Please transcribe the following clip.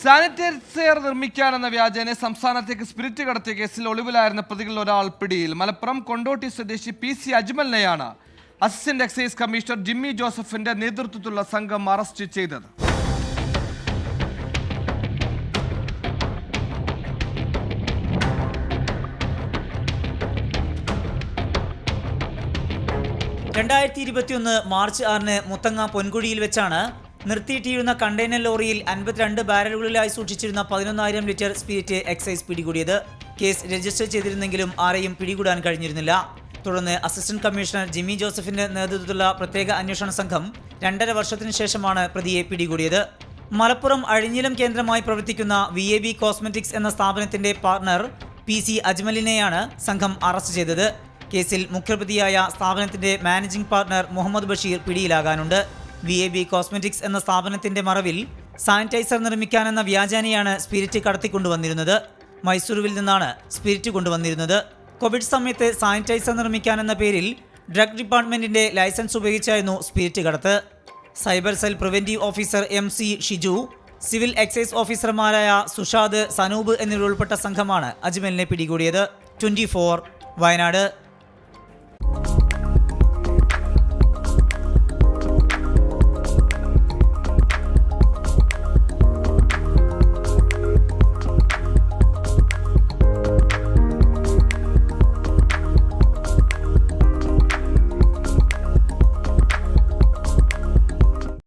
Sanitiser നിർമ്മിക്കാനെന്ന വ്യാജേനെ സംസ്ഥാനത്തേക്ക് spirit കടത്തിയ കേസിൽ ഒളിവിലായിരുന്ന പ്രതികളിൽ ഒരാൾ പിടിയിൽ. മലപ്പുറം കൊണ്ടോട്ടി സ്വദേശി പി സി അജ്മലിനെയാണ് അസിസ്റ്റന്റ് എക്സൈസ് കമ്മീഷണർ ജിമ്മി ജോസഫിന്റെ നേതൃത്വത്തിലുള്ള സംഘം അറസ്റ്റ് ചെയ്തത്. രണ്ടായിരത്തി ഇരുപത്തിയൊന്ന് മാർച്ച് ആറിന് മുത്തങ്ങ പൊൻകുഴിയിൽ വെച്ചാണ് നിർത്തിയിട്ടിരുന്ന കണ്ടെയ്നർ ലോറിയിൽ അൻപത്തിരണ്ട് ബാരലുകളിലായി സൂക്ഷിച്ചിരുന്ന പതിനൊന്നായിരം ലിറ്റർ സ്പിരിറ്റ് എക്സൈസ് പിടികൂടിയത്. കേസ് രജിസ്റ്റർ ചെയ്തിരുന്നെങ്കിലും ആരെയും പിടികൂടാൻ കഴിഞ്ഞിരുന്നില്ല. തുടർന്ന് അസിസ്റ്റന്റ് കമ്മീഷണർ ജിമ്മി ജോസഫിന്റെ നേതൃത്വത്തിലുള്ള പ്രത്യേക അന്വേഷണ സംഘം രണ്ടര വർഷത്തിനു ശേഷമാണ് പ്രതിയെ പിടികൂടിയത്. മലപ്പുറം അഴിഞ്ഞിലം കേന്ദ്രമായി പ്രവർത്തിക്കുന്ന വി എ ബി കോസ്മെറ്റിക്സ് എന്ന സ്ഥാപനത്തിന്റെ പാർട്ണർ പി സി അജ്മലിനെയാണ് സംഘം അറസ്റ്റ് ചെയ്തത്. കേസിൽ മുഖ്യപ്രതിയായ സ്ഥാപനത്തിന്റെ മാനേജിംഗ് പാർട്ണർ മുഹമ്മദ് ബഷീർ പിടിയിലാകാനുണ്ട്. വി എ ബി കോസ്മെറ്റിക്സ് എന്ന സ്ഥാപനത്തിന്റെ മറവിൽ സാനിറ്റൈസർ നിർമ്മിക്കാനെന്ന വ്യാജാനിയാണ് സ്പിരിറ്റ് കടത്തിക്കൊണ്ടുവന്നിരുന്നത്. മൈസൂരുവിൽ നിന്നാണ് സ്പിരിറ്റ് കൊണ്ടുവന്നിരുന്നത്. കോവിഡ് സമയത്ത് സാനിറ്റൈസർ നിർമ്മിക്കാനെന്ന പേരിൽ ഡ്രഗ് ഡിപ്പാർട്ട്മെന്റിന്റെ ലൈസൻസ് ഉപയോഗിച്ചായിരുന്നു സ്പിരിറ്റ് കടത്ത്. Cyber cell preventive officer M C Shiju civil excise ഓഫീസർമാരായ സുഷാദ് സനൂപ് എന്നിവരുൾപ്പെട്ട സംഘമാണ് അജ്മലിനെ പിടികൂടിയത്. ട്വന്റി വയനാട്.